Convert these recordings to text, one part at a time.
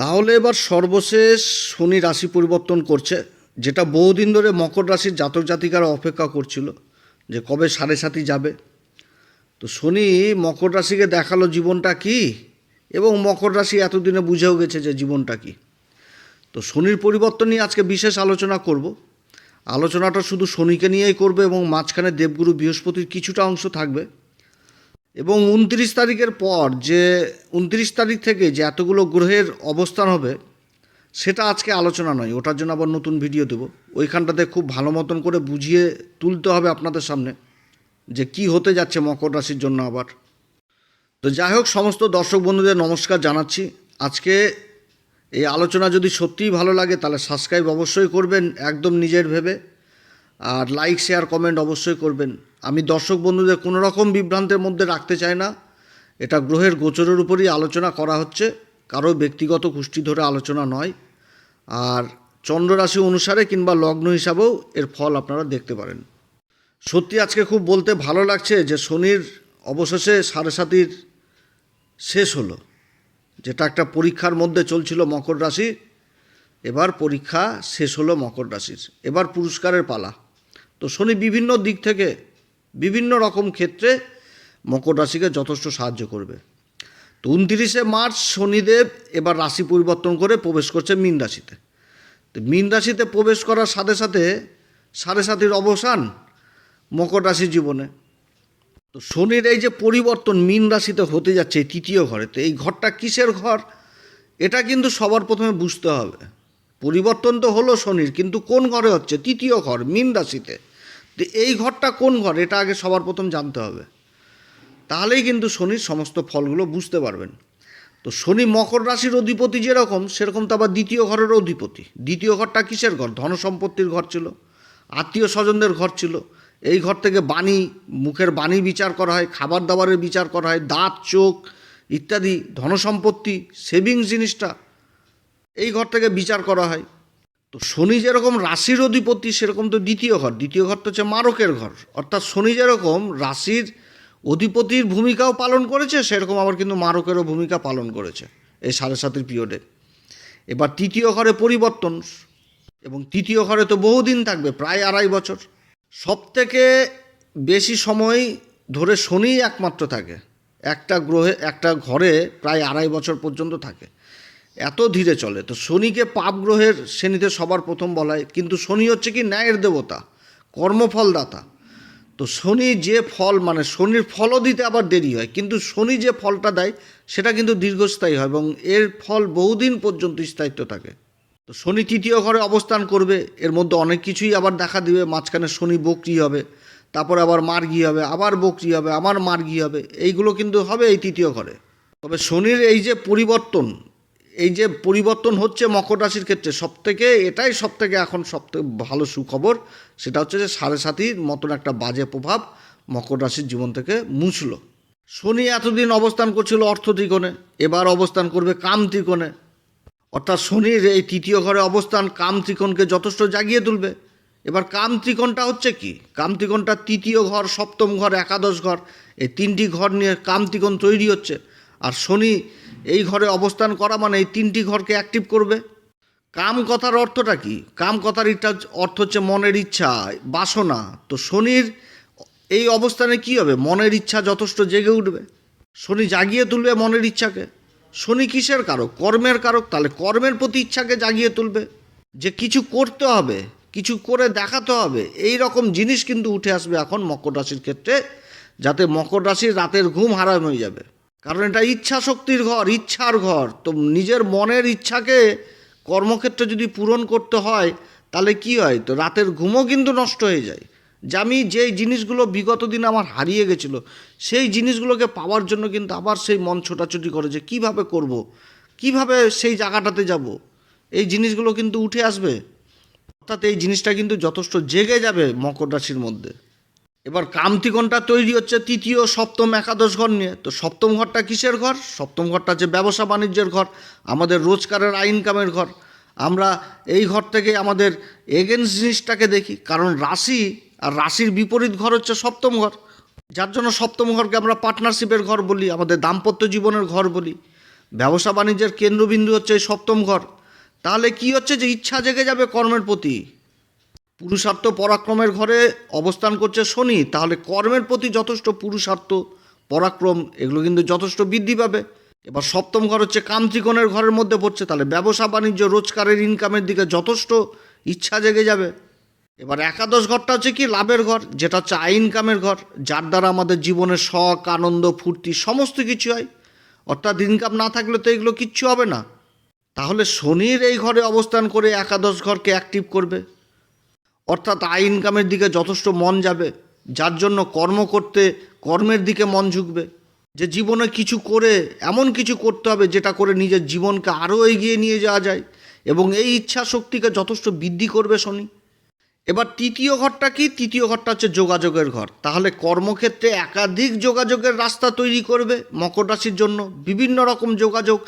তাহলে এবার সর্বশেষ শনি রাশি পরিবর্তন করছে, যেটা বহুদিন ধরে মকর রাশির জাতক জাতিকারা অপেক্ষা করছিল যে কবে সাড়ে সাথী যাবে। তো শনি মকর রাশিকে দেখাল জীবনটা কি, এবং মকর রাশি এতদিনে বুঝেও গেছে যে জীবনটা কি। তো শনির পরিবর্তন নিয়ে আজকে বিশেষ আলোচনা করব। আলোচনাটা শুধু শনিকে নিয়েই করবে এবং মাঝখানে দেবগুরু বৃহস্পতির কিছুটা অংশ থাকবে। এবং উনত্রিশ তারিখের পর যে উনত্রিশ তারিখ থেকে যে এতগুলো গ্রহের অবস্থান হবে, সেটা আজকে আলোচনা নয়, ওটার জন্য আবার নতুন ভিডিও দেবো। ওইখানটাতে খুব ভালো মতন করে বুঝিয়ে তুলতে হবে আপনাদের সামনে যে কি হতে যাচ্ছে মকর রাশির জন্য আবার। তো যাই হোক, সমস্ত দর্শক বন্ধুদের নমস্কার জানাচ্ছি। আজকে এই আলোচনা যদি সত্যিই ভালো লাগে, তাহলে সাবস্ক্রাইব অবশ্যই করবেন, একদম নিজের ভেবে। আর লাইক, শেয়ার, কমেন্ট অবশ্যই করবেন। আমি দর্শক বন্ধুদের কোনো রকম বিভ্রান্তের মধ্যে রাখতে চাই না। এটা গ্রহের গোচরের উপরই আলোচনা করা হচ্ছে, কারও ব্যক্তিগত গোষ্ঠী ধরে আলোচনা নয়। আর চন্দ্ররাশি অনুসারে কিংবা লগ্ন হিসাবেও এর ফল আপনারা দেখতে পারেন। সত্যি আজকে খুব বলতে ভালো লাগছে যে শনির অবশেষে সাড়ে সাতির শেষ হলো, যেটা একটা পরীক্ষার মধ্যে চলছিল মকর রাশি। এবার পরীক্ষা শেষ হলো মকর রাশির। এবার পুরস্কারের পালা। তো শনি বিভিন্ন দিক থেকে বিভিন্ন রকম ক্ষেত্রে মকর রাশিকে যথেষ্ট সাহায্য করবে। তো উনতিরিশে মার্চ শনিদেব এবার রাশি পরিবর্তন করে প্রবেশ করছে মীন রাশিতে। তো মীন রাশিতে প্রবেশ করার সাথে সাথে সাড়ে সাতির অবসান মকর রাশির জীবনে। তো শনির এই যে পরিবর্তন মীন রাশিতে হতে যাচ্ছে তৃতীয় ঘরে, তো এই ঘরটা কিসের ঘর? এটা কিন্তু সবার প্রথমে বুঝতে হবে। পরিবর্তন তো হলো শনির, কিন্তু কোন ঘরে হচ্ছে? তৃতীয় ঘর, মীন রাশিতে। তো এই ঘরটা কোন ঘর, এটা আগে সবার প্রথম জানতে হবে। তাহলেই কিন্তু শনির সমস্ত ফলগুলো বুঝতে পারবেন। তো শনি মকর রাশির অধিপতি যেরকম, সেরকম তো আবার দ্বিতীয় ঘরের অধিপতি। দ্বিতীয় ঘরটা কিসের ঘর? ধন সম্পত্তির ঘর ছিল, আত্মীয় স্বজনদের ঘর ছিল। এই ঘর থেকে বাণী, মুখের বাণী বিচার করা হয়, খাবার দাবারের বিচার করা হয়, দাঁত, চোখ ইত্যাদি ধনসম্পত্তি, সেভিংস জিনিসটা এই ঘর থেকে বিচার করা হয়। তো শনি যেরকম রাশির অধিপতি, সেরকম তো দ্বিতীয় ঘর। দ্বিতীয় ঘর তো হচ্ছে মারকের ঘর। অর্থাৎ শনি যেরকম রাশির অধিপতির ভূমিকাও পালন করেছে, সেরকম আবার কিন্তু মারকেরও ভূমিকা পালন করেছে এই সাড়ে সাতের পিরিয়ডে এবার তৃতীয় ঘরে পরিবর্তন, এবং তৃতীয় ঘরে তো বহুদিন থাকবে, প্রায় আড়াই বছর। সব থেকে বেশি সময় ধরে শনিই একমাত্র থাকে। একটা গ্রহে, একটা ঘরে প্রায় আড়াই বছর পর্যন্ত থাকে। এত ধীরে চলে। তো শনিকে পাপ গ্রহের শ্রেণীতে সবার প্রথম বলা হয়। কিন্তু শনি হচ্ছে কি ন্যায়ের দেবতা, কর্মফলদাতা। তো শনি যে ফল মানে শনির ফলও দিতে আবার দেরি হয়। কিন্তু শনি যে ফলটা দেয়, সেটা কিন্তু দীর্ঘস্থায়ী হয় এবং এর ফল বহুদিন পর্যন্ত স্থায়িত্ব থাকে। তো শনি তৃতীয় ঘরে অবস্থান করবে, এর মধ্যে অনেক কিছুই আবার দেখা দিবে। মাঝখানে শনি বকরি হবে, তারপরে আবার মার্গি হবে, আবার বকরি হবে, আবার মার্গি হবে। এইগুলো কিন্তু হবে এই তৃতীয় ঘরে। তবে শনির এই যে পরিবর্তন এই যে পরিবর্তন হচ্ছে মকর রাশির ক্ষেত্রে সব থেকে এটাই সব থেকে এখন সব থেকে ভালো সুখবর, সেটা হচ্ছে যে সাড়ে সাতির মতন একটা বাজে প্রভাব মকর রাশির জীবন থেকে মুছলো। শনি এতদিন অবস্থান করছিল অর্থ ত্রিকোণে, এবার অবস্থান করবে কাম ত্রিকোণে। অর্থাৎ শনির এই তৃতীয় ঘরে অবস্থান কাম ত্রিকোণকে যথেষ্ট জাগিয়ে তুলবে। এবার কাম ত্রিকোণটা হচ্ছে কি? কাম ত্রিকোণটা তৃতীয় ঘর, সপ্তম ঘর, একাদশ ঘর, এই তিনটি ঘর নিয়ে কাম ত্রিকোণ তৈরি হচ্ছে। আর শনি এই ঘরে অবস্থান করা মানে এই তিনটি ঘরকে অ্যাক্টিভ করবে। কাম কথার অর্থটা কি? কাম কথার ইচ্ছা অর্থ হচ্ছে মনের ইচ্ছা, বাসনা। তো শনির এই অবস্থানে কি হবে? মনের ইচ্ছা যথেষ্ট জেগে উঠবে। শনি জাগিয়ে তুলবে মনের ইচ্ছাকে। শনি কিসের কারক? কর্মের কারক। তাহলে কর্মের প্রতি ইচ্ছাকে জাগিয়ে তুলবে। যে কিছু করতে হবে, কিছু করে দেখাতে হবে, এই রকম জিনিস কিন্তু উঠে আসবে এখন মকর রাশির ক্ষেত্রে, যাতে মকর রাশির রাতের ঘুম হারাম হয়ে যাবে। কারণ এটা ইচ্ছা শক্তির ঘর, ইচ্ছার ঘর। তো নিজের মনের ইচ্ছাকে কর্মক্ষেত্রে যদি পূরণ করতে হয়, তাহলে কি হয়? তো রাতের ঘুমও কিন্তু নষ্ট হয়ে যায়। যে আমি যেই জিনিসগুলো বিগত দিন আমার হারিয়ে গেছিল, সেই জিনিসগুলোকে পাওয়ার জন্য কিন্তু আবার সেই মন ছোটাছুটি করে যে কীভাবে করব। কীভাবে সেই জায়গাটাতে যাব? এই জিনিসগুলো কিন্তু উঠে আসবে। অর্থাৎ এই জিনিসটা কিন্তু যথেষ্ট জেগে যাবে মকর রাশির মধ্যে। এবার কামতিকণটা তৈরি হচ্ছে তৃতীয়, সপ্তম, একাদশ ঘর নিয়ে। তো সপ্তম ঘরটা কিসের ঘর? সপ্তম ঘরটা হচ্ছে ব্যবসা বাণিজ্যের ঘর, আমাদের রোজগারের আয় ইনকামের ঘর। আমরা এই ঘর থেকে আমাদের এগেনস্ট জিনিসটাকে দেখি, কারণ রাশি আর রাশির বিপরীত ঘর হচ্ছে সপ্তম ঘর। যার জন্য সপ্তম ঘরকে আমরা পার্টনারশিপের ঘর বলি, আমাদের দাম্পত্য জীবনের ঘর বলি। ব্যবসা বাণিজ্যের কেন্দ্রবিন্দু হচ্ছে এই সপ্তম ঘর। তাহলে কি হচ্ছে যে ইচ্ছা জেগে যাবে কর্মের প্রতি? পুরুষার্থ পরাক্রমের ঘরে অবস্থান করছে শনি, তাহলে কর্মের প্রতি যথেষ্ট পুরুষার্থ, পরাক্রম, এগুলো কিন্তু যথেষ্ট বৃদ্ধি পাবে। এবার সপ্তম ঘর হচ্ছে কামত্রিকোণের ঘরের মধ্যে পড়ছে, তাহলে ব্যবসা, বাণিজ্য, রোজগারের ইনকামের দিকে যথেষ্ট ইচ্ছা জেগে যাবে। এবার একাদশ ঘরটা হচ্ছে কি? লাভের ঘর, যেটা হচ্ছে আই ইনকামের ঘর, যার দ্বারা আমাদের জীবনের শখ, আনন্দ, ফুর্তি সমস্ত কিছু হয়। অর্থাৎ ইনকাম না থাকলে তো এগুলো কিচ্ছু হবে না। তাহলে শনির এই ঘরে অবস্থান করে একাদশ ঘরকে অ্যাক্টিভ করবে। অর্থাৎ আয় ইনকামের দিকে যথেষ্ট মন যাবে, যার জন্য কর্ম করতে, কর্মের দিকে মন ঝুঁকবে। যে জীবনে কিছু করে, এমন কিছু করতে হবে যেটা করে নিজের জীবনকে আরও এগিয়ে নিয়ে যাওয়া যায় এবং এই ইচ্ছা শক্তিকে যথেষ্ট বৃদ্ধি করবে শনি। এবার তৃতীয় ঘরটা কি? তৃতীয় ঘরটা হচ্ছে যোগাযোগের ঘর। তাহলে কর্মক্ষেত্রে একাধিক যোগাযোগের রাস্তা তৈরি করবে মকর রাশির জন্য। বিভিন্ন রকম যোগাযোগ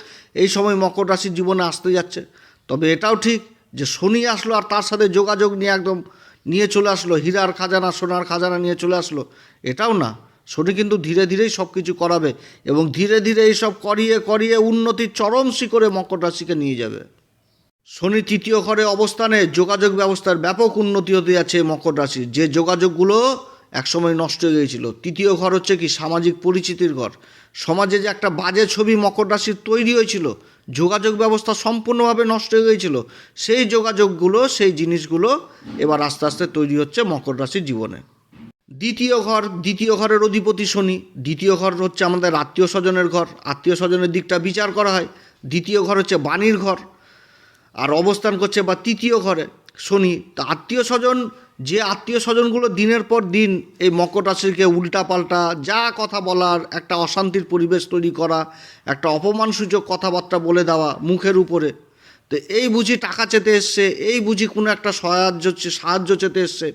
এই সময় মকর রাশির জীবনে আসতে যাচ্ছে। তবে এটাও ঠিক যে শনি আসলো আর তার সাথে যোগাযোগ নিয়ে একদম নিয়ে চলে আসলো, হীরার খাজানা, সোনার খাজানা নিয়ে চলে আসলো, এটাও না। শনি কিন্তু ধীরে ধীরেই সব কিছু করাবে এবং ধীরে ধীরে এইসব করিয়ে করিয়ে উন্নতির চরম শিখরে মকর রাশিকে নিয়ে যাবে। শনি তৃতীয় ঘরে অবস্থানে, যোগাযোগ ব্যবস্থার ব্যাপক উন্নতি হতে যাচ্ছে মকর রাশির। যে যোগাযোগগুলো একসময় নষ্ট হয়ে গিয়েছিল। তৃতীয় ঘর হচ্ছে কি সামাজিক পরিচিতির ঘর। সমাজে যে একটা বাজে ছবি মকর রাশির তৈরি হয়েছিল যোগাযোগ ব্যবস্থা সম্পূর্ণভাবে নষ্ট হয়ে গিয়েছিল। সেই যোগাযোগগুলো, সেই জিনিসগুলো এবার আস্তে আস্তে তৈরি হচ্ছে মকর রাশির জীবনে। দ্বিতীয় ঘর, দ্বিতীয় ঘরের অধিপতি শনি। দ্বিতীয় ঘর হচ্ছে আমাদের আত্মীয় স্বজনের ঘর। আত্মীয় স্বজনের দিকটা বিচার করা হয়। দ্বিতীয় ঘর হচ্ছে বাণীর ঘর। আর অবস্থান করছে বা তৃতীয় ঘরে শনি। তা আত্মীয় স্বজন যে আত্মীয় স্বজনগুলো দিনের পর দিন এই মকর রাশিকে উল্টাপাল্টা যা কথা বলার, একটা অশান্তির পরিবেশ তৈরি করা, একটা অপমানসূচক কথাবার্তা বলে দেওয়া মুখের উপরে। তো এই বুঝি টাকা চেতে এসছে, এই বুঝি কোনো একটা সাহায্য সাহায্য চেতে এসছে।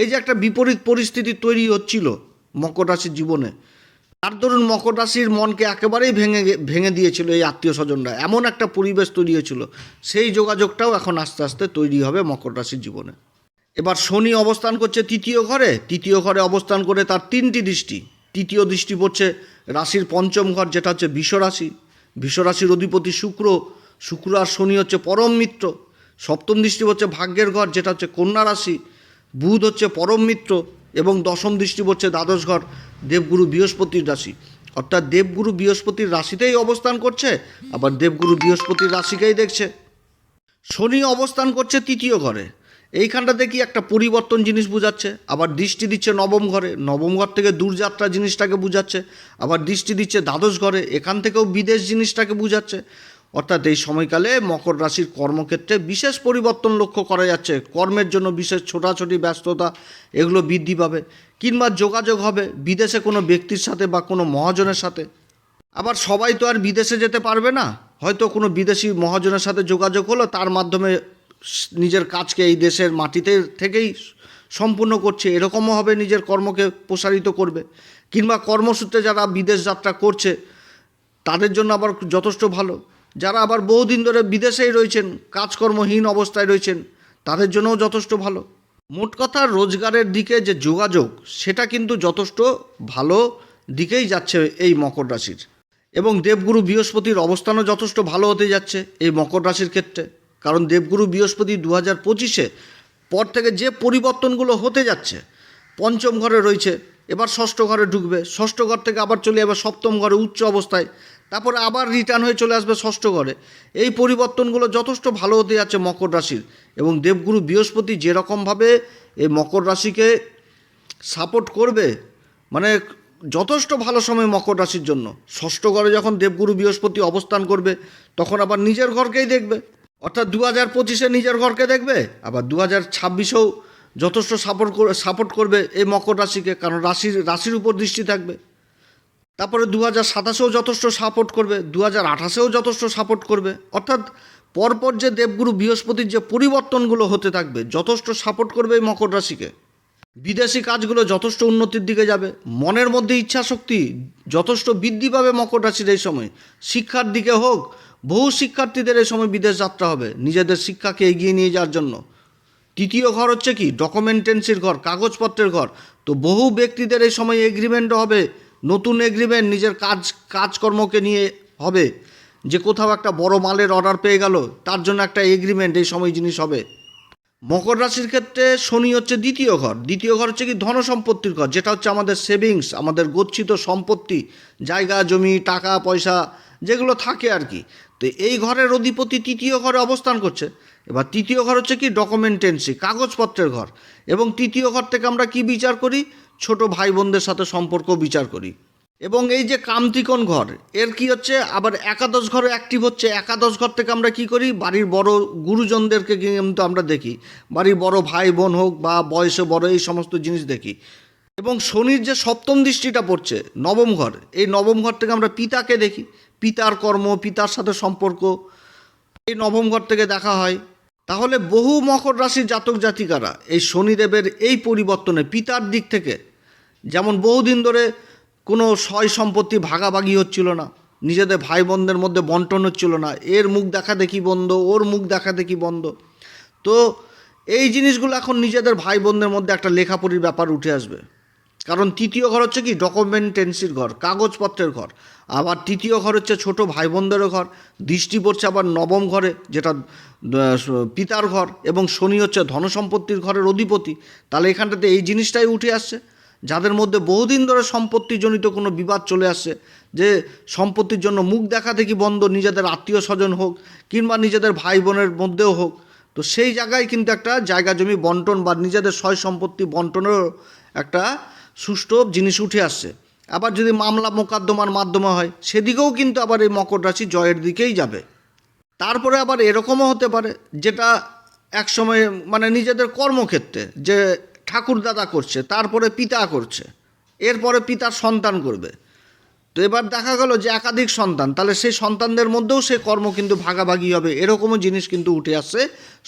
এই যে একটা বিপরীত পরিস্থিতি তৈরি হচ্ছিল মকর রাশির জীবনে। তার দরুন মকর রাশির মনকে একেবারেই ভেঙে ভেঙে দিয়েছিল এই আত্মীয় স্বজনরা। এমন একটা পরিবেশ তৈরি হয়েছিল, সেই যোগাযোগটাও এখন আস্তে আস্তে তৈরি হবে মকর রাশির জীবনে। এবার শনি অবস্থান করছে তৃতীয় ঘরে। তৃতীয় ঘরে অবস্থান করে তার তিনটি দৃষ্টি। তৃতীয় দৃষ্টি পড়ছে রাশির পঞ্চম ঘর, যেটা হচ্ছে বিশ্বরাশি। বিশ্বরাশির অধিপতি শুক্র। শুক্র আর শনি হচ্ছে পরম মিত্র। সপ্তম দৃষ্টি হচ্ছে ভাগ্যের ঘর, যেটা হচ্ছে কন্যা রাশি। বুধ হচ্ছে পরম মিত্র এবং দশম দৃষ্টি পড়ছে দ্বাদশ ঘর, দেবগুরু বৃহস্পতির রাশি। অর্থাৎ দেবগুরু বৃহস্পতির রাশিতেই অবস্থান করছে, আবার দেবগুরু বৃহস্পতির রাশিকেই দেখছে। শনি অবস্থান করছে তৃতীয় ঘরে। এইখানটাতে কি একটা পরিবর্তন জিনিস বোঝাচ্ছে? আবার দৃষ্টি দিচ্ছে নবম ঘরে, নবম ঘর থেকে দূরযাত্রা জিনিসটাকে বোঝাচ্ছে, আবার দৃষ্টি দিচ্ছে দ্বাদশ ঘরে, এখান থেকেও বিদেশ জিনিসটাকে বোঝাচ্ছে। অর্থাৎ এই সময়কালে মকর রাশির কর্মক্ষেত্রে বিশেষ পরিবর্তন লক্ষ্য করা যাচ্ছে। কর্মের জন্য বিশেষ ছোটাছুটি, ব্যস্ততা, এগুলো বৃদ্ধি পাবে, কিংবা যোগাযোগ হবে বিদেশে কোনো ব্যক্তির সাথে বা কোনো মহাজনের সাথে। আবার সবাই তো আর বিদেশে যেতে পারবে না। হয়তো কোনো বিদেশি মহাজনের সাথে যোগাযোগ হলো, তার মাধ্যমে নিজের কাজকে এই দেশের মাটিতে থেকেই সম্পূর্ণ করছে, এরকমও হবে নিজের কর্মকে প্রসারিত করবে। কিংবা কর্মসূত্রে যারা বিদেশ যাত্রা করছে, তাদের জন্য আবার যথেষ্ট ভালো। যারা আবার বহুদিন ধরে বিদেশেই রয়েছেন, কাজকর্মহীন অবস্থায় রয়েছেন, তাদের জন্যও যথেষ্ট ভালো। মোট কথা, রোজগারের দিকে যে যোগাযোগ, সেটা কিন্তু যথেষ্ট ভালো দিকেই যাচ্ছে এই মকর রাশির। এবং দেবগুরু বৃহস্পতির অবস্থানও যথেষ্ট ভালো হতে যাচ্ছে এই মকর রাশির ক্ষেত্রে। কারণ দেবগুরু বৃহস্পতি দু হাজার পঁচিশে পর থেকে যে পরিবর্তনগুলো হতে যাচ্ছে, পঞ্চম ঘরে রয়েছে, এবার ষষ্ঠ ঘরে ঢুকবে, ষষ্ঠ ঘর থেকে আবার চলে যাবে সপ্তম ঘরে উচ্চ অবস্থায়, তারপরে আবার রিটার্ন হয়ে চলে আসবে ষষ্ঠ ঘরে। এই পরিবর্তনগুলো যথেষ্ট ভালো হতে যাচ্ছে মকর রাশির এবং দেবগুরু বৃহস্পতি যেরকমভাবে এই মকর রাশিকে সাপোর্ট করবে মানে যথেষ্ট ভালো সময় মকর রাশির জন্য। ষষ্ঠ ঘরে যখন দেবগুরু বৃহস্পতি অবস্থান করবে, তখন আবার নিজের ঘরকেই দেখবে। অর্থাৎ দু হাজার পঁচিশে নিজের ঘরকে দেখবে, আবার দু হাজার ছাব্বিশেও যথেষ্ট সাপোর্ট করে সাপোর্ট করবে এই মকর রাশিকে, কারণ রাশির রাশির উপর দৃষ্টি থাকবে। তারপরে দু হাজার সাতাশেও যথেষ্ট সাপোর্ট করবে দু হাজার আঠাশেও যথেষ্ট সাপোর্ট করবে। অর্থাৎ পরপর যে দেবগুরু বৃহস্পতির যে পরিবর্তনগুলো হতে থাকবে, যথেষ্ট সাপোর্ট করবে এই মকর রাশিকে। বিদেশি কাজগুলো যথেষ্ট উন্নতির দিকে যাবে, মনের মধ্যে ইচ্ছা শক্তি যথেষ্ট বৃদ্ধি পাবে মকর রাশির এই সময়। শিক্ষার দিকে হোক বহু শিক্ষার্থীদের এই সময় বিদেশ যাত্রা হবে। নিজেদের শিক্ষাকে এগিয়ে নিয়ে যাওয়ার জন্য। তৃতীয় ঘর হচ্ছে কি? ডকুমেন্টেন্সির ঘর, কাগজপত্রের ঘর। তো বহু ব্যক্তিদের এই সময় এগ্রিমেন্ট হবে, নতুন এগ্রিমেন্ট নিজের কাজ, কাজকর্মকে নিয়ে হবে। যে কোথাও একটা বড় মালের অর্ডার পেয়ে গেল, তার জন্য একটা এগ্রিমেন্ট এই সময় জিনিস হবে। মকর রাশির ক্ষেত্রে শনি হচ্ছে দ্বিতীয় ঘর। দ্বিতীয় ঘর হচ্ছে কি? ধন সম্পত্তির ঘর, যেটা হচ্ছে আমাদের সেভিংস আমাদের গচ্ছিত সম্পত্তি। জায়গা, জমি, টাকা, পয়সা যেগুলো থাকে আর কি। তো এই ঘরের অধিপতি তৃতীয় ঘরে অবস্থান করছে। এবার তৃতীয় ঘর হচ্ছে কি? ডকুমেন্টেন্সি কাগজপত্রের ঘর। এবং তৃতীয় ঘর থেকে আমরা কি বিচার করি? ছোট ভাই বোনদের সাথে সম্পর্ক বিচার করি। এবং এই যে কামতিকোণ ঘর, এর কি হচ্ছে? আবার একাদশ ঘরে অ্যাক্টিভ হচ্ছে। একাদশ ঘর থেকে আমরা কি করি? বাড়ির বড় গুরুজনদেরকে কিন্তু আমরা দেখি। বাড়ির বড় ভাই বোন হোক বা বয়সে বড় এই সমস্ত জিনিস দেখি। এবং শনির যে সপ্তম দৃষ্টিটা পড়ছে, নবম ঘর, এই নবম ঘর থেকে আমরা পিতাকে দেখি। পিতার কর্ম, পিতার সাথে সম্পর্ক, এই নবম ঘর থেকে দেখা হয়। তাহলে বহু মকর রাশির জাতক জাতিকারা এই শনিদেবের এই পরিবর্তনে পিতার দিক থেকে যেমন বহুদিন ধরে কোনো সয় সম্পত্তি ভাগাভাগি হচ্ছিল না, নিজেদের ভাই বোনদের মধ্যে বন্টন হচ্ছিল না, এর মুখ দেখা দেখি বন্ধ, ওর মুখ দেখা দেখি বন্ধ। তো এই জিনিসগুলো এখন নিজেদের ভাই বোনদের মধ্যে একটা লেখাপড়ির ব্যাপার উঠে আসবে। কারণ তৃতীয় ঘর হচ্ছে কি? ডকুমেন্টেন্সির ঘর, কাগজপত্রের ঘর। আবার তৃতীয় ঘর হচ্ছে ছোট ভাই বোনদেরও ঘর, দৃষ্টি পড়ছে আবার নবম ঘরে, যেটা পিতার ঘর এবং শনি হচ্ছে ধনসম্পত্তির ঘরের অধিপতি। তাহলে এখানটাতে এই জিনিসটাই উঠে আসছে, যাদের মধ্যে বহুদিন ধরে সম্পত্তিজনিত কোনো বিবাদ চলে আসছে, যে সম্পত্তির জন্য মুখ দেখা দেখি বন্ধ, নিজেদের আত্মীয় স্বজন হোক কিংবা নিজেদের ভাই বোনের মধ্যেও হোক, তো সেই জায়গায় কিন্তু একটা জায়গা জমি বন্টন বা নিজেদের সয় সম্পত্তি বন্টনেরও একটা সুষ্ঠু জিনিস উঠে আসছে। আবার যদি মামলা মোকদ্দমার মাধ্যমে হয়, সেদিকেও কিন্তু আবার এই মকর রাশি জয়ের দিকেই যাবে। তারপরে আবার এরকমও হতে পারে, যেটা একসময় মানে নিজেদের কর্মক্ষেত্রে, যে ঠাকুর দাদা করছে, তারপরে পিতা করছে, এরপরে পিতার সন্তান করবে। তো এবার দেখা গেল যে একাধিক সন্তান, তাহলে সেই সন্তানদের মধ্যেও সে কর্ম কিন্তু ভাগাভাগি হবে, এরকমও জিনিস কিন্তু উঠে আসছে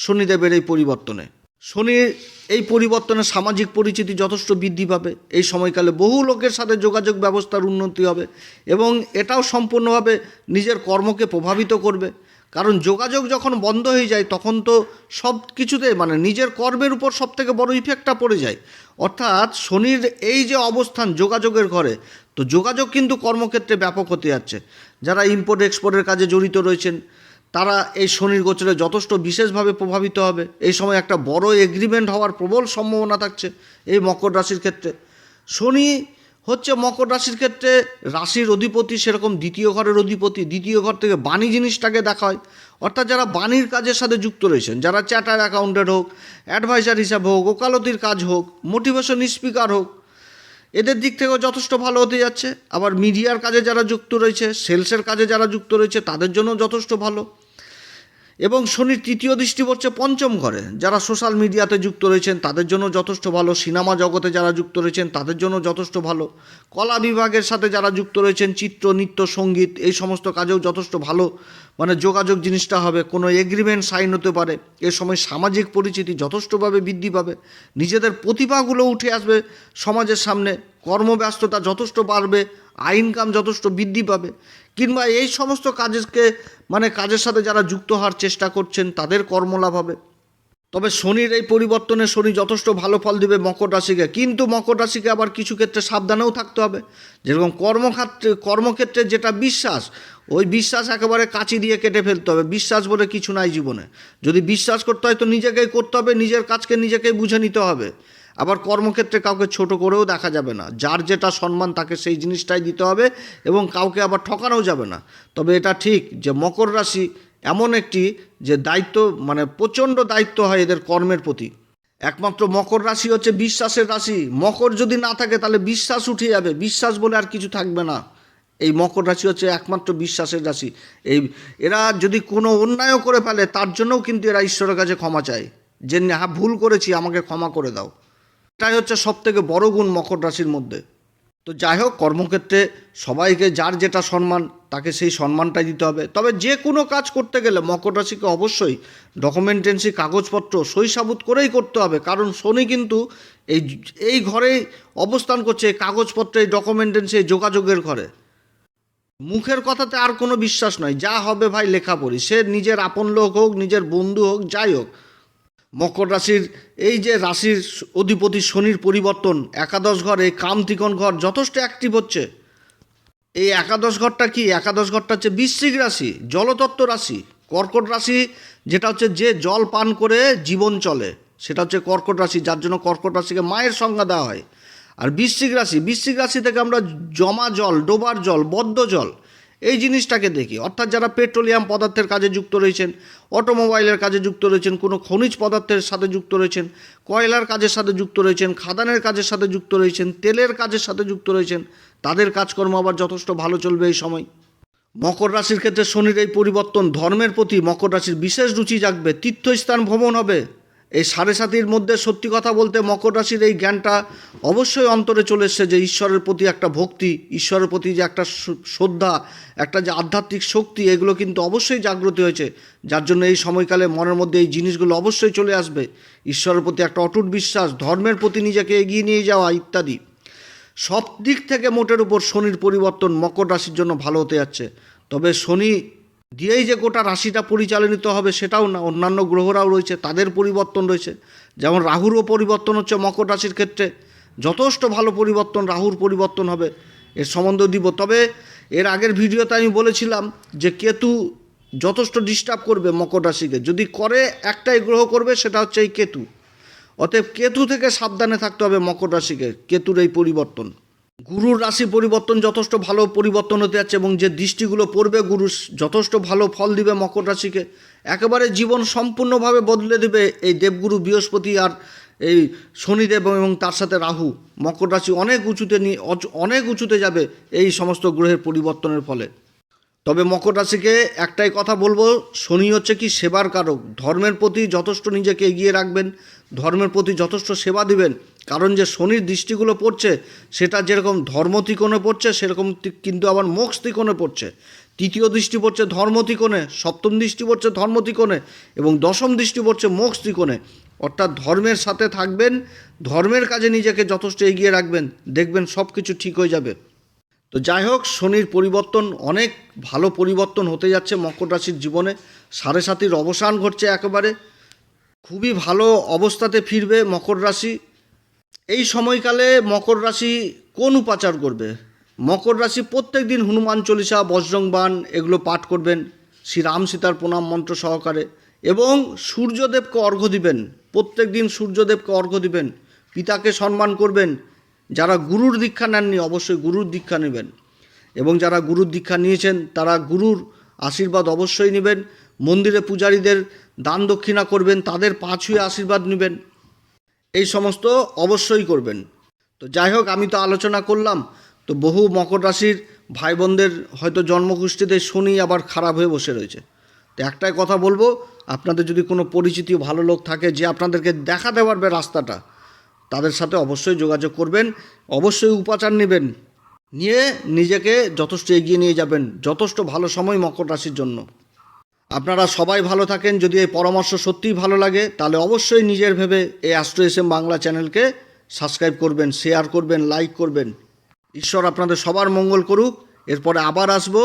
শনিদেবের এই পরিবর্তনে। শনির এই পরিবর্তনে সামাজিক পরিচিতি যথেষ্ট বৃদ্ধি পাবে। এই সময়কালে বহু লোকের সাথে যোগাযোগ ব্যবস্থার উন্নতি হবে এবং এটাও সম্পূর্ণভাবে নিজের কর্মকে প্রভাবিত করবে। কারণ যোগাযোগ যখন বন্ধ হয়ে যায়, তখন তো সব কিছুতে মানে নিজের কর্মের উপর সব থেকে বড় ইফেক্টটা পড়ে যায়। অর্থাৎ শনির এই যে অবস্থান যোগাযোগের ঘরে, তো যোগাযোগ কিন্তু কর্মক্ষেত্রে ব্যাপক হতে যাচ্ছে। যারা ইম্পোর্ট এক্সপোর্টের কাজে জড়িত রয়েছেন তারা এই শনির গোচরে যথেষ্ট বিশেষভাবে প্রভাবিত হবে। এই সময় একটা বড় এগ্রিমেন্ট হওয়ার প্রবল সম্ভাবনা থাকছে এই মকর রাশির ক্ষেত্রে। শনি হচ্ছে মকর রাশির ক্ষেত্রে রাশির অধিপতি, সেরকম দ্বিতীয় ঘরের অধিপতি, দ্বিতীয় ঘর থেকে বাণী জিনিসটাকে দেখা হয়। অর্থাৎ যারা বাণীর কাজের সাথে যুক্ত রয়েছেন, যারা চ্যাটার অ্যাকাউন্টেন্ট হোক অ্যাডভাইজার হিসাবে হোক, ওকালতির কাজ হোক মোটিভেশন স্পিকার হোক, এদের দিক থেকেও যথেষ্ট ভালো হতে যাচ্ছে। আবার মিডিয়ার কাজে যারা যুক্ত রয়েছে সেলসের কাজে যারা যুক্ত রয়েছে, তাদের জন্য যথেষ্ট ভালো। এবং শনির তৃতীয় দৃষ্টি পড়ছে পঞ্চম ঘরে। যারা সোশ্যাল মিডিয়াতে যুক্ত রয়েছেন, তাদের জন্য যথেষ্ট ভালো। সিনেমা জগতে যারা যুক্ত রয়েছেন, তাদের জন্য যথেষ্ট ভালো। কলা বিভাগের সাথে যারা যুক্ত রয়েছেন, চিত্র, নৃত্য, সংগীত, এই সমস্ত কাজেও যথেষ্ট ভালো। মানে যোগাযোগ জিনিসটা হবে, কোনো এগ্রিমেন্ট সাইন হতে পারে। এ সময় সামাজিক পরিচিতি যথেষ্টভাবে বৃদ্ধি পাবে। নিজেদের প্রতিভাগুলো উঠে আসবে সমাজের সামনে। কর্মব্যস্ততা যথেষ্ট বাড়বে। আইনকাম যথেষ্ট বৃদ্ধি পাবে। কিংবা এই সমস্ত কাজকে মানে কাজের সাথে যারা যুক্ত হওয়ার চেষ্টা করছেন, তাদের কর্মলাভ হবে। তবে শনির এই পরিবর্তনে শনি যথেষ্ট ভালো ফল দিবে মকর রাশিকে। কিন্তু মকর রাশিকে আবার কিছু ক্ষেত্রে সাবধানেও থাকতে হবে। যেরকম কর্মক্ষেত্রে কর্মক্ষেত্রে যেটা বিশ্বাস, ওই বিশ্বাস একেবারে কাঁচি দিয়ে কেটে ফেলতে হবে। বিশ্বাস বলে কিছু নাই জীবনে। যদি বিশ্বাস করতে হয় তো নিজেকেই করতে হবে, নিজের কাজকে নিজেকেই বুঝে নিতে হবে। আবার কর্মক্ষেত্রে কাউকে ছোট করেও দেখা যাবে না। যার যেটা সম্মান, তাকে সেই জিনিসটাই দিতে হবে এবং কাউকে আবার ঠকানোও যাবে না। তবে এটা ঠিক যে মকর রাশি এমন একটি যে দায়িত্ব মানে প্রচণ্ড দায়িত্ব হয় এদের কর্মের প্রতি। একমাত্র মকর রাশি হচ্ছে বিশ্বাসের রাশি। মকর যদি না থাকে তাহলে বিশ্বাস উঠে যাবে। বিশ্বাস বলে আর কিছু থাকবে না। এই মকর রাশি হচ্ছে একমাত্র বিশ্বাসের রাশি। এই এরা যদি কোনো অন্যায়ও করে ফেলে, তার জন্যও কিন্তু এরা ঈশ্বরের কাছে ক্ষমা চায়। যে হ্যাঁ ভুল করেছি, আমাকে ক্ষমা করে দাও। এটাই হচ্ছে সব থেকে বড় গুণ মকর রাশির মধ্যে। তো যাই হোক, কর্মক্ষেত্রে সবাইকে যার যেটা সম্মান, তাকে সেই সম্মানটাই দিতে হবে। তবে যে কোনো কাজ করতে গেলে মকর রাশিকে অবশ্যই ডকুমেন্টেন্সি কাগজপত্র সই সাবুত করেই করতে হবে। কারণ শনি কিন্তু এই এই ঘরেই অবস্থান করছে, এই কাগজপত্রে, এই ডকুমেন্টেন্সি যোগাযোগের ঘরে। মুখের কথাতে আর কোনো বিশ্বাস নয় যা হবে ভাই লেখা পড়ি সে নিজের আপন লোক হোক, নিজের বন্ধু হোক, যাই হোক। মকর রাশির, এই যে রাশির অধিপতি শনির পরিবর্তন, একাদশ ঘর, এই কামতিকোণ ঘর যথেষ্ট অ্যাক্টিভ হচ্ছে। এই একাদশ ঘরটা কি? একাদশ ঘরটা হচ্ছে বৃশ্চিক রাশি, জলতত্ত্ব রাশি। কর্কট রাশি যেটা হচ্ছে যে জল পান করে জীবন চলে, সেটা হচ্ছে কর্কট রাশি, যার জন্য কর্কট রাশিকে মায়ের সংজ্ঞা দেওয়া হয়। আর বৃশ্চিক রাশি বৃশ্চিক রাশি থেকে আমরা জমা জল, ডোবার জল, বদ্ধ জল এই জিনিসটাকে দেখি। অর্থাৎ যারা পেট্রোলিয়াম পদার্থের কাজে যুক্ত রয়েছেন, অটোমোবাইলের কাজে যুক্ত রয়েছেন, কোনো খনিজ পদার্থের সাথে যুক্ত রয়েছেন, কয়লার কাজের সাথে যুক্ত রয়েছেন, খাদানের কাজের সাথে যুক্ত রয়েছেন, তেলের কাজের সাথে যুক্ত রয়েছেন, তাদের কাজকর্ম আবার যথেষ্ট ভালো চলবে এই সময়। মকর রাশির ক্ষেত্রে শনির এই পরিবর্তন ধর্মের প্রতি মকর রাশির বিশেষ রুচি জাগবে, তীর্থস্থান ভ্রমণ হবে। এই সাড়ে সাতির মধ্যে সত্যি কথা বলতে মকর রাশির এই জ্ঞানটা অবশ্যই অন্তরে চলে এসছে যে ঈশ্বরের প্রতি একটা ভক্তি, ঈশ্বরের প্রতি যে একটা শ্রদ্ধা, একটা যে আধ্যাত্মিক শক্তি, এগুলো কিন্তু অবশ্যই জাগ্রত হয়েছে। যার জন্য এই সময়কালে মনের মধ্যে এই জিনিসগুলো অবশ্যই চলে আসবে। ঈশ্বরের প্রতি একটা অটুট বিশ্বাস, ধর্মের প্রতি নিজেকে এগিয়ে নিয়ে যাওয়া ইত্যাদি। সব দিক থেকে মোটের উপর শনির পরিবর্তন মকর রাশির জন্য ভালো হতে যাচ্ছে। তবে শনি দিয়েই যে গোটা রাশিটা পরিচালিত হবে সেটাও না, অন্যান্য গ্রহরাও রয়েছে, তাদের পরিবর্তন রয়েছে। যেমন রাহুরও পরিবর্তন হচ্ছে মকর রাশির ক্ষেত্রে। যথেষ্ট ভালো পরিবর্তন, রাহুর পরিবর্তন হবে, এর সম্বন্ধ দিব। তবে এর আগের ভিডিওতে আমি বলেছিলাম যে কেতু যথেষ্ট ডিস্টার্ব করবে মকর রাশিকে। যদি করে, একটাই গ্রহ করবে, সেটা হচ্ছে এই কেতু। অতএব কেতু থেকে সাবধানে থাকতে হবে মকর রাশিকে, কেতুর এই পরিবর্তন। গুরুর রাশি পরিবর্তন যথেষ্ট ভালো পরিবর্তন হতে যাচ্ছে এবং যে দৃষ্টিগুলো পড়বে গুরু যথেষ্ট ভালো ফল দিবে মকর রাশিকে। একেবারে জীবন সম্পূর্ণভাবে বদলে দেবে এই দেবগুরু বৃহস্পতি আর এই শনিদেব এবং তার সাথে রাহু। মকর রাশি অনেক উঁচুতে নিয়ে অনেক উঁচুতে যাবে এই সমস্ত গ্রহের পরিবর্তনের ফলে। তবে মকর রাশিকে একটাই কথা বলব, শনি হচ্ছে কি সেবার কারক। ধর্মের প্রতি যথেষ্ট নিজেকে এগিয়ে রাখবেন, ধর্মের প্রতি যথেষ্ট সেবা দিবেন কারণ যে শনির দৃষ্টিগুলো পড়ছে, সেটা যেরকম ধর্ম ত্রিকোণে পড়ছে, সেরকম কিন্তু আবার মোক্ষ ত্রিকোণে পড়ছে। তৃতীয় দৃষ্টি পড়ছে ধর্ম ত্রিকোণে সপ্তম দৃষ্টি পড়ছে ধর্ম ত্রিকোণে এবং দশম দৃষ্টি পড়ছে মোক্ষ ত্রিকোণে অর্থাৎ ধর্মের সাথে থাকবেন, ধর্মের কাজে নিজেকে যথেষ্ট এগিয়ে রাখবেন, দেখবেন সব কিছু ঠিক হয়ে যাবে। তো যাই হোক, শনির পরিবর্তন অনেক ভালো পরিবর্তন হতে যাচ্ছে মকর রাশির জীবনে। সাড়ে সাতির অবসান ঘটছে একেবারে। খুবই ভালো অবস্থাতে ফিরবে মকর রাশি। এই সময়কালে মকর রাশি কোন উপাচার করবে? মকর রাশি প্রত্যেক দিন হনুমান চল্লিশা বজ্রংবান এগুলো পাঠ করবেন। শ্রী রাম সীতার প্রণাম মন্ত্র সহকারে। এবং সূর্যদেবকে অর্ঘ্য দিবেন। প্রত্যেক দিন সূর্যদেবকে অর্ঘ্য দিবেন। পিতাকে সম্মান করবেন। যারা গুরুর দীক্ষা নেননি অবশ্যই গুরুর দীক্ষা নেবেন। এবং যারা গুরুর দীক্ষা নিয়েছেন, তারা গুরুর আশীর্বাদ অবশ্যই নেবেন। মন্দিরে পূজারীদের দান দক্ষিণা করবেন, তাদের পা ছুঁয়ে আশীর্বাদ নেবেন। এই সমস্ত অবশ্যই করবেন। তো যাই হোক, আমি তো আলোচনা করলাম। তো বহু মকর রাশির ভাই বোনদের হয়তো জন্মকুষ্ঠিতে শনি আবার খারাপ হয়ে বসে রয়েছে। তো একটাই কথা বলব, আপনাদের যদি কোনো পরিচিতি, ভালো লোক থাকে যে আপনাদেরকে দেখাতে পারবে রাস্তাটা, তাদের সাথে অবশ্যই যোগাযোগ করবেন। অবশ্যই উপাচার নেবেন। নিয়ে নিজেকে যথেষ্ট এগিয়ে নিয়ে যাবেন, যথেষ্ট ভালো সময় মকর রাশির জন্য। আপনারা সবাই ভালো থাকেন। যদি এই পরামর্শ সত্যিই ভালো লাগে, তাহলে অবশ্যই নিজের ভেবে এই অ্যাস্ট্রো এস বাংলা চ্যানেলকে সাবস্ক্রাইব করবেন শেয়ার করবেন লাইক করবেন। ঈশ্বর আপনাদের সবার মঙ্গল করুক। এরপরে আবার আসব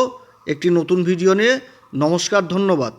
একটি নতুন ভিডিও নিয়ে। নমস্কার, ধন্যবাদ।